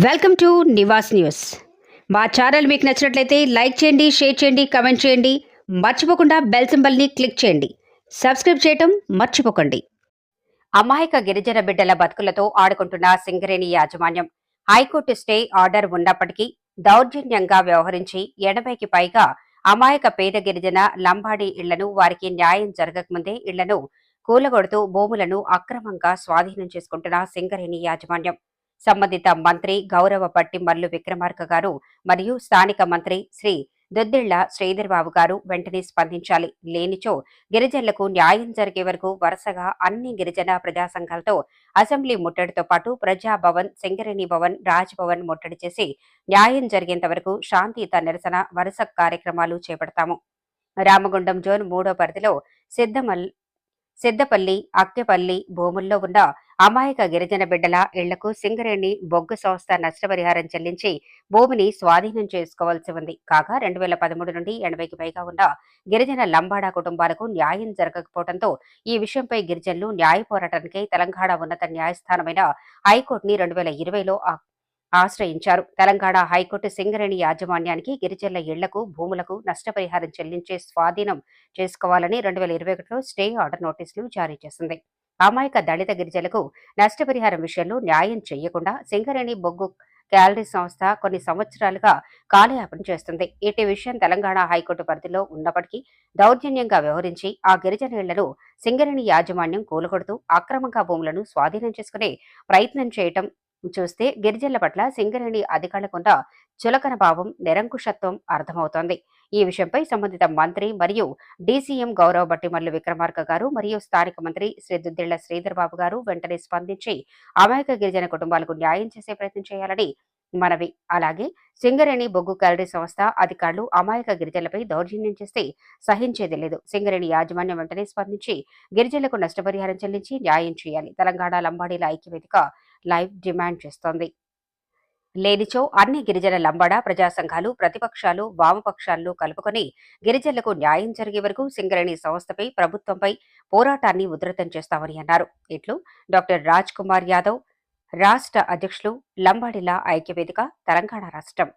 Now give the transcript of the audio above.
Welcome to Nivas news. మా channel మీకు నచ్చినట్లయితే లైక్ చేయండి షేర్ చేయండి కమెంట్ చేయండి. మర్చిపోకుండా బెల్ సింబల్ని క్లిక్ చేయండి. సబ్స్క్రైబ్ చేయటం మర్చిపోకండి. అమాయక గిరిజన బిడ్డల బతుకులతో ఆడుకుంటున్న సింగరేణి యాజమాన్యం హైకోర్టు స్టే ఆర్డర్ ఉన్నప్పటికీ దౌర్జన్యంగా వ్యవహరించి ఎనభైకి పైగా అమాయక పేద గిరిజన లంబాడి ఇళ్ళను వారికి న్యాయం జరగకముందే ఇళ్ళను కూలగొడుతూ భూములను అక్రమంగా స్వాధీనం చేసుకుంటున్న సింగరేణి యాజమాన్యం. సంబంధిత మంత్రి గౌరవపట్టి మల్లు విక్రమార్క గారు మరియు స్థానిక మంత్రి శ్రీ దొద్దిళ్ళ శ్రీధర్ బాబు గారు వెంటనే స్పందించాలి. లేనిచో గిరిజనులకు న్యాయం జరిగే వరకు వరుసగా అన్ని గిరిజన ప్రజా సంఘాలతో అసెంబ్లీ ముట్టడితో పాటు ప్రజాభవన్ సింగరేణి భవన్ రాజ్ భవన్ ముట్టడి చేసి న్యాయం జరిగేంత వరకు శాంతియుత నిరసన వరుస కార్యక్రమాలు చేపడతాము. రామగుండం జోన్ మూడో పరిధిలో సిద్ధమల్ సిద్దపల్లి అక్కెపల్లి భూముల్లో ఉన్న అమాయక గిరిజన బిడ్డల ఇళ్ళకు సింగరేణి బొగ్గు సంస్థ నష్టపరిహారం చెల్లించి భూమిని స్వాధీనం చేసుకోవాల్సి ఉంది. కాగా రెండు వేల పదమూడు నుండి ఎనభైకి పైగా ఉన్న గిరిజన లంబాడా కుటుంబాలకు న్యాయం జరగకపోవడంతో ఈ విషయంపై గిరిజనులు న్యాయ పోరాటానికి తెలంగాణ ఉన్నత న్యాయస్థానమైన హైకోర్టుని రెండు వేల ఇరవైలో ఆశ్రయించారు. తెలంగాణ హైకోర్టు సింగరేణి యాజమాన్యానికి గిరిజనుల ఇళ్ళకు భూములకు నష్టపరిహారం చెల్లించే స్వాధీనం చేసుకోవాలని రెండు వేల ఇరవై ఒకటిలో స్టే ఆర్డర్ నోటీసులు జారీ చేసింది. అమాయక దళిత గిరిజలకు నష్టపరిహారం విషయంలో న్యాయం చేయకుండా సింగరేణి బొగ్గు క్యాలరీ సంస్థ కొన్ని సంవత్సరాలుగా కాలయాపన చేస్తుంది. ఇటీ విషయం తెలంగాణ హైకోర్టు పరిధిలో ఉన్నప్పటికీ దౌర్జన్యంగా వ్యవహరించి ఆ గిరిజనేళ్ళను సింగరేణి యాజమాన్యం కూలగొడుతూ అక్రమంగా భూములను స్వాధీనం చేసుకునే ప్రయత్నం చేయటం చూస్తే గిరిజనుల పట్ల సింగరేణి అధికారులకున్న చులకన భావం నిరంకుశత్వం అర్థమవుతోంది. ఈ విషయంపై సంబంధిత మంత్రి మరియు డీసీఎం గౌరవ భట్టిమల్లు విక్రమార్క గారు మరియు స్థానిక మంత్రి శ్రీదుద్దిళ్ళ శ్రీధర్ బాబు గారు వెంటనే స్పందించి అమాయక గిరిజన కుటుంబాలకు న్యాయం చేసే ప్రయత్నం చేయాలని మనవి. అలాగే సింగరేణి బొగ్గు క్యాలరీ సంస్థ అధికారులు అమాయక గిరిజనులపై దౌర్జన్యం చేస్తే సహించేది లేదు. సింగరేణి యాజమాన్యం వెంటనే స్పందించి గిరిజనులకు నష్టపరిహారం చెల్లించి న్యాయం చేయాలి. తెలంగాణ లంబాడీల ఐక్యవేదిక లైవ్ డిమాండ్ చేస్తోంది. లేనిచో అన్ని గిరిజన లంబాడ ప్రజా సంఘాలు ప్రతిపక్షాలు వామపక్షాలను కలుపుకొని గిరిజనులకు న్యాయం జరిగే వరకు సింగరేణి సంస్థపై ప్రభుత్వంపై పోరాటాన్ని ఉధృతం చేస్తామని అన్నారు. ఇట్లు డాక్టర్ రాజ్ కుమార్ యాదవ్ రాష్ట్ర అధ్యక్షులు లంబాడిల ఐక్యవేదిక తెలంగాణ రాష్ట్రం.